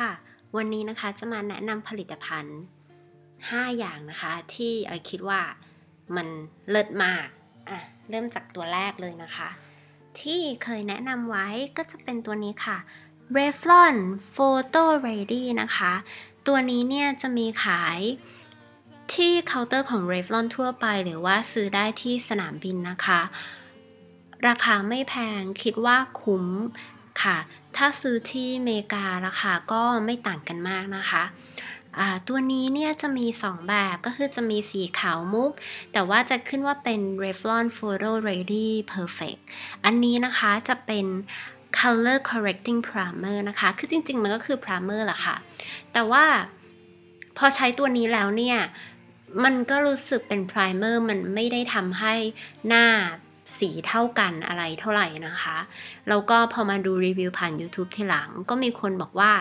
ค่ะ วันนี้นะคะจะมาแนะนำผลิตภัณฑ์ 5 อย่างนะคะ ที่ไอคิดว่ามันเลิศมากอะเริ่มจากตัวแรกเลยนะคะ ที่เคยแนะนำไว้ก็จะเป็นตัวนี้ค่ะ Revlon Photo Ready นะคะ ตัวนี้เนี่ยจะมีขายที่เคาน์เตอร์ของ Revlon ทั่วไป หรือว่าซื้อได้ที่สนามบินนะคะ ราคาไม่แพงคิดว่าคุ้ม ค่ะ ถ้าซื้อที่อเมริการาคาก็ไม่ต่างกันมากนะคะตัวนี้เนี่ยจะมี 2 แบบก็คือจะมีสีขาวมุก แต่ว่าจะขึ้นว่าเป็น Revlon Photo Ready Perfect อันนี้นะคะจะเป็น color correcting primer นะคะ คือจริง ๆ มันก็คือ primer แหละค่ะ แต่ว่าพอใช้ตัวนี้แล้วเนี่ย มันก็รู้สึกเป็น primer มันไม่ได้ทำให้หน้า สีเท่ากันอะไรเท่าไหร่นะคะ แล้วก็พอมาดูรีวิวผ่าน YouTube ทีหลัง ก็มีคนบอกว่า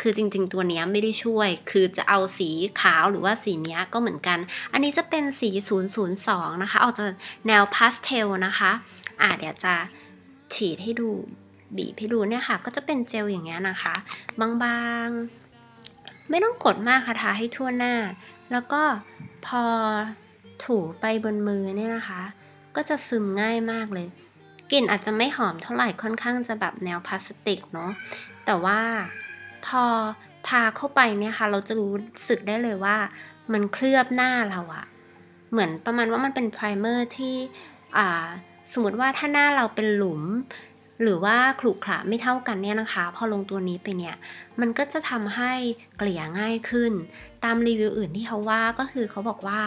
คือจริง ๆ ตัวนี้ไม่ได้ช่วย คือจะเอาสีขาวหรือว่าสีนี้ก็เหมือนกัน อันนี้จะเป็นสี 002 นะคะ ออกจากแนวพาสเทลนะคะ อ่าเดี๋ยวจะฉีดให้ดู บีบให้ดูเนี่ยค่ะ ก็จะเป็นเจลอย่างเงี้ยนะคะ บางๆ ไม่ต้องกดมากค่ะทาให้ทั่วหน้า แล้วก็พอถูไปบนมือเนี่ยนะคะ ก็จะซึมง่ายมากเลย กลิ่นอาจจะไม่หอมเท่าไหร่ค่อนข้างจะแบบแนวพลาสติกเนาะแต่ว่าพอทาเข้าไปเนี่ยค่ะ เราจะรู้สึกได้เลยว่า มันเคลือบหน้าเราอะเหมือนประมาณว่ามันเป็นไพรเมอร์ที่อ่าสมมติว่าถ้าหน้าเราเป็นหลุม หรือว่าขรุขระไม่เท่ากันเนี่ยนะคะ พอลงตัวนี้ไปเนี่ย มันก็จะทำให้เกลี่ยง่ายขึ้น ตามรีวิวอื่นที่เขาว่าก็คือเขาบอกว่า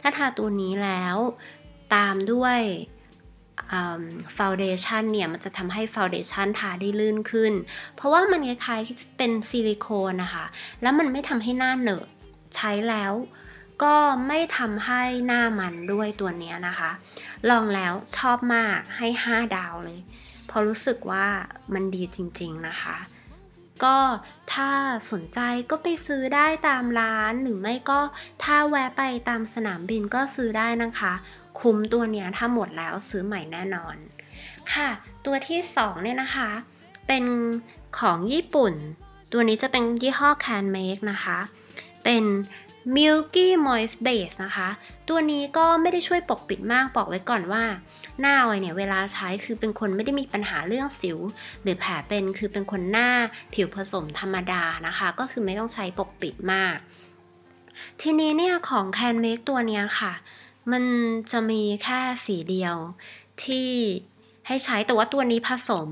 ถ้าทาตัวนี้แล้ว ตามด้วยฟาวเดชันเนี่ย มันจะทำให้ฟาวเดชันทาได้ลื่นขึ้น เพราะว่ามันคล้ายๆเป็นซิลิโคนนะคะ แล้วมันไม่ทำให้หน้าเหนอะใช้แล้วก็ไม่ทำให้หน้ามันด้วยตัวนี้นะคะ ลองแล้วชอบมากให้ 5 ดาวเลย พอรู้สึกว่ามันดีจริงๆนะคะ ก็ถ้าสนใจก็ไปซื้อได้ตามร้านหรือไม่ก็ถ้าแวะไปตามสนามบินก็ซื้อได้นะคะ คุ้มตัวเนี้ยถ้าหมดแล้วซื้อใหม่แน่นอน ค่ะ ตัวที่2เนี่ยนะคะ เป็นของญี่ปุ่น ตัวนี้จะเป็นยี่ห้อ Can Make นะคะ เป็น Milky Moist Base นะคะ ตัวนี้ก็ไม่ได้ช่วยปกปิดมากบอกไว้ก่อนว่า หน้าออยเนี่ยเวลาใช้คือเป็นคนไม่ได้มีปัญหาเรื่องสิว หรือแผลเป็นคือเป็นคนหน้าผิวผสมธรรมดานะคะ ก็คือไม่ต้องใช้ปกปิดมาก ทีนี้เนี่ยของ Can Make ตัวนี้ค่ะ มันจะมีแค่สีเดียวที่ให้ใช้แต่ว่าตัวนี้ผสม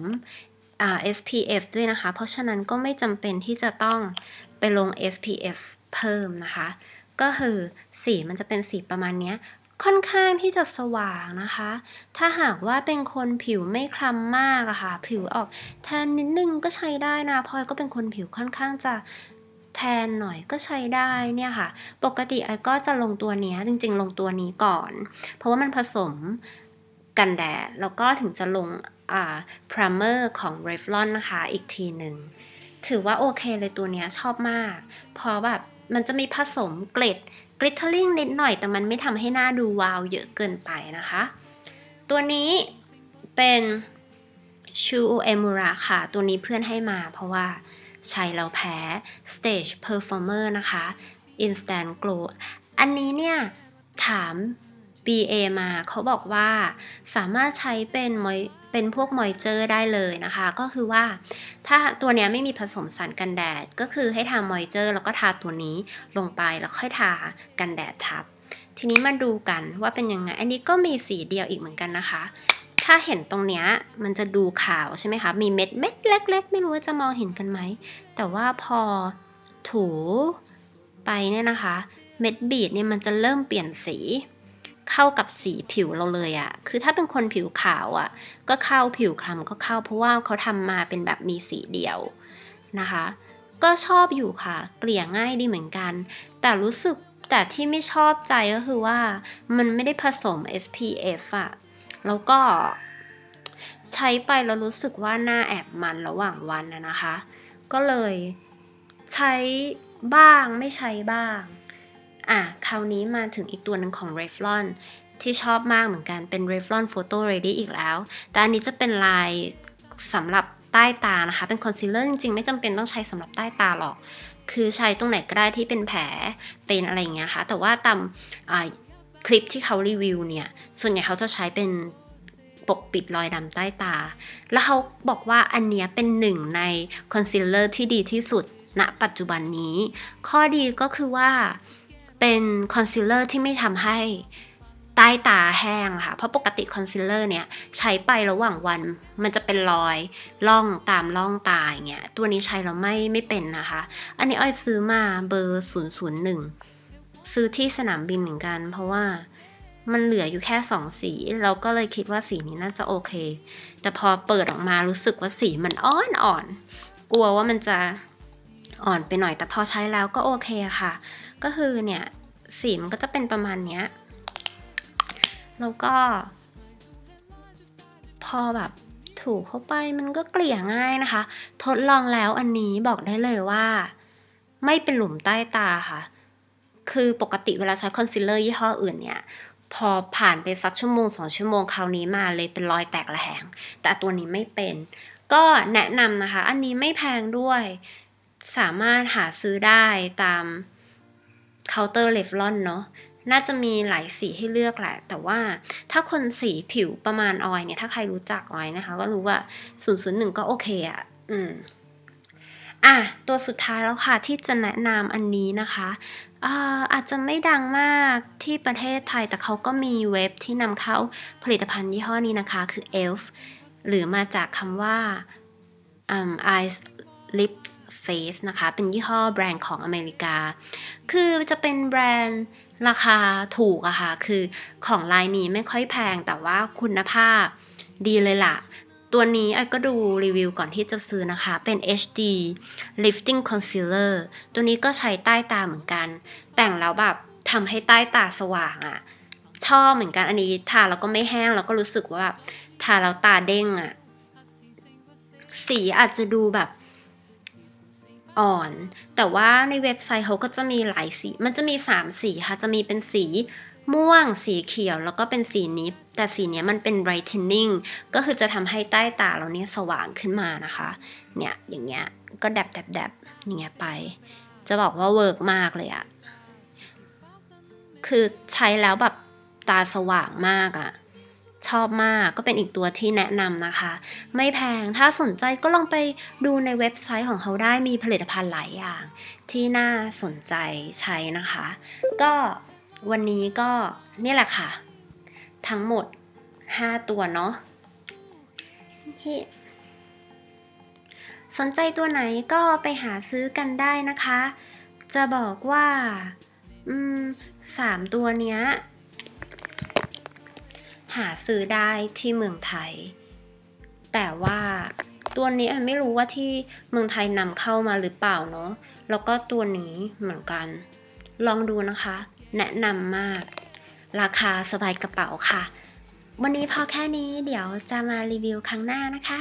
SPF ด้วยนะคะ เพราะฉะนั้นก็ไม่จำเป็นที่จะต้องไปลง SPF เพิ่มนะคะ ก็คือสีมันจะเป็นสีประมาณนี้ค่อนข้างที่จะสว่างนะคะ ถ้าหากว่าเป็นคนผิวไม่คล้ำมากอะค่ะ ผิวออกแทนนิดนึงก็ใช้ได้นะพลอยก็เป็นคนผิวค่อนข้างจะ แทนหน่อยก็ใช้ได้เนี่ยค่ะ ปกติไอ้ก็จะลงตัวนี้จริง ๆ ลงตัวนี้ก่อน เพราะว่ามันผสมกันแดด แล้วก็ถึงจะลงอ่าพรามเมอร์ของ Revlon นะคะ อีกทีหนึ่ง ถือว่าโอเคเลยตัวนี้ชอบมากเพราะแบบมันจะมีผสมเกล็ดกริตเทอริงนิดหน่อย แต่มันไม่ทำให้หน้าดูวาวเยอะเกินไปนะคะ ตัวนี้เป็นชูเอมูระค่ะ ตัวนี้เพื่อนให้มาเพราะว่า ใช้แล้วแพ้ Stage Performer นะคะ Instant Glow อันนี้เนี่ย ถาม BA มาเขาบอกว่าสามารถใช้เป็นมอยเป็นพวกมอยเจอร์ได้เลยนะคะ ก็คือว่าถ้าตัวนี้ไม่มีผสมสารกันแดด ก็คือให้ทามอยเจอร์แล้วก็ทาตัวนี้ลงไปแล้วค่อยทากันแดดทับ ทีนี้มาดูกันว่าเป็นยังไง อันนี้ก็มีสีเดียวอีกเหมือนกันนะคะ ถ้าเห็นตรงเนี้ยมันจะดูขาวใช่ไหมคะ มีเม็ดเม็ดเล็ก ๆ ไม่รู้ว่าจะมองเห็นกันไหม แต่ว่าพอถูไปเนี่ยนะคะ เม็ดบีดเนี่ยมันจะเริ่มเปลี่ยนสีเข้ากับสีผิวเราเลยอะคือถ้าเป็นคนผิวขาวอะก็เข้าผิวคล้ำก็เข้าเพราะว่าเขาทำมาเป็นแบบมีสีเดียวนะคะ ก็ชอบอยู่ค่ะ เกลี่ยง่ายดีเหมือนกัน แต่รู้สึกแต่ที่ไม่ชอบใจก็คือว่ามันไม่ได้ผสม SPF อะ แล้วก็ใช้ไปแล้วรู้สึกว่าหน้าแอบมันระหว่างวันนะคะ ก็เลยใช้บ้างไม่ใช้บ้างอะคราวนี้มาถึงอีกตัวหนึ่งของ Revlon ที่ชอบมากเหมือนกันเป็น Revlon Photo Ready อีกแล้ว แต่อันนี้จะเป็นลายสำหรับใต้ตานะคะ เป็นคอนซีลเลอร์จริงๆ ไม่จำเป็นต้องใช้สำหรับใต้ตาหรอก คือใช้ตรงไหนก็ได้ที่เป็นแผลเป็นอะไรอย่างเงี้ยค่ะ แต่ว่าตาม คลิปที่เขารีวิวเนี่ย ส่วนใหญ่เขาจะใช้เป็นปกปิดรอยดำใต้ตา แล้วเขาบอกว่าอันเนี้ยเป็นหนึ่งในคอนซีลเลอร์ที่ดีที่สุดณปัจจุบันนี้ ข้อดีก็คือว่าเป็นคอนซีลเลอร์ที่ไม่ทำให้ใต้ตาแห้งค่ะ เพราะปกติคอนซีลเลอร์เนี่ย ใช้ไประหว่างวัน มันจะเป็นรอยล่องตามล่องตาอย่างเงี้ย ตัวนี้ใช้แล้วไม่ไม่เป็นนะคะ อันนี้อ้อยซื้อมาเบอร์ 001 ซื้อที่สนามบินเหมือนกัน เพราะว่ามันเหลืออยู่แค่สองสีเราก็เลยคิดว่าสีนี้น่าจะโอเค แต่พอเปิดออกมารู้สึกว่าสีมันอ่อนอ่อน กลัวว่ามันจะอ่อนไปหน่อย แต่พอใช้แล้วก็โอเคค่ะ ก็คือเนี่ยสีมันก็จะเป็นประมาณเนี้ย แล้วก็ พอแบบถูเข้าไปมันก็เกลี่ยง่ายนะคะ ทดลองแล้วอันนี้บอกได้เลยว่า ไม่เป็นหลุมใต้ตาค่ะ คือปกติเวลาใช้คอนซีลเลอร์ยี่ห้ออื่นเนี่ยพอผ่านไปสักชั่วโมงสองชั่วโมงคราวนี้มาเลยเป็นรอยแตกระแหง แต่ตัวนี้ไม่เป็น ก็แนะนำนะคะ อันนี้ไม่แพงด้วย สามารถหาซื้อได้ตามเคาน์เตอร์เลฟลอนเนาะน่าจะมีหลายสีให้เลือกแหละ แต่ว่าถ้าคนสีผิวประมาณออยเนี่ย ถ้าใครรู้จักออยนะคะ ก็รู้ว่า 001 ก็โอเคอะ่ะ อืม อะ ตัวสุดท้ายแล้วค่ะที่จะแนะนำอันนี้นะคะ อาจจะไม่ดังมากที่ประเทศไทยแต่เขาก็มีเว็บที่นำเข้าผลิตภัณฑ์ยี่ห้อนี้นะคะ คือ ELF หรือมาจากคำว่า um, eyes lips face นะคะ เป็นยี่ห้อแบรนด์ของอเมริกา คือจะเป็นแบรนด์ราคาถูกอะค่ะ คือของลายนี้ไม่ค่อยแพงแต่ว่าคุณภาพดีเลยล่ะ ตัวนี้ไอ้ก็ดูรีวิวก่อนที่จะซื้อนะคะ เป็น HD Lifting Concealer ตัวนี้ก็ใช้ใต้ตาเหมือนกัน แต่งแล้วแบบทำให้ใต้ตาสว่างอะ่ะ ชอบเหมือนกันอันนี้ทาแล้วก็ไม่แห้งแล้วก็รู้สึกว่าแบบทาแล้วตาเด้งอะ่ะ สีอาจจะดูแบบอ่อน แต่ว่าในเว็บไซต์เขาก็จะมีหลายสี มันจะมี 3 สีค่ะ จะมีเป็นสี ม่วง สีเขียวแล้วก็เป็นสีนิฟแต่สีนี้มันเป็น brightening ก็คือจะทำให้ใต้ตาเราเนี่ยสว่างขึ้นมานะคะ เนี่ยอย่างเงี้ยก็แดบแดบแดบอย่างเงี้ยไป จะบอกว่าเวิร์กมากเลยอะคือใช้แล้วแบบตาสว่างมากอะชอบมากก็เป็นอีกตัวที่แนะนำนะคะ ไม่แพงถ้าสนใจก็ลองไปดูในเว็บไซต์ของเขาได้มีผลิตภัณฑ์หลายอย่าง ที่น่าสนใจใช้นะคะ ก็ วันนี้ก็นี่แหละค่ะ ทั้งหมด 5 ตัวเนาะที่สนใจตัวไหนก็ไปหาซื้อกันได้นะคะ จะบอกว่า อืมสามตัวเนี้ย หาซื้อได้ที่เมืองไทย แต่ว่าตัวนี้ไม่รู้ว่าที่เมืองไทยนำเข้ามาหรือเปล่าเนาะแล้วก็ตัวนี้เหมือนกัน ลองดูนะคะ แนะนำมาก ราคาสบายกระเป๋าค่ะ วันนี้พอแค่นี้เดี๋ยวจะมารีวิวครั้งหน้านะคะ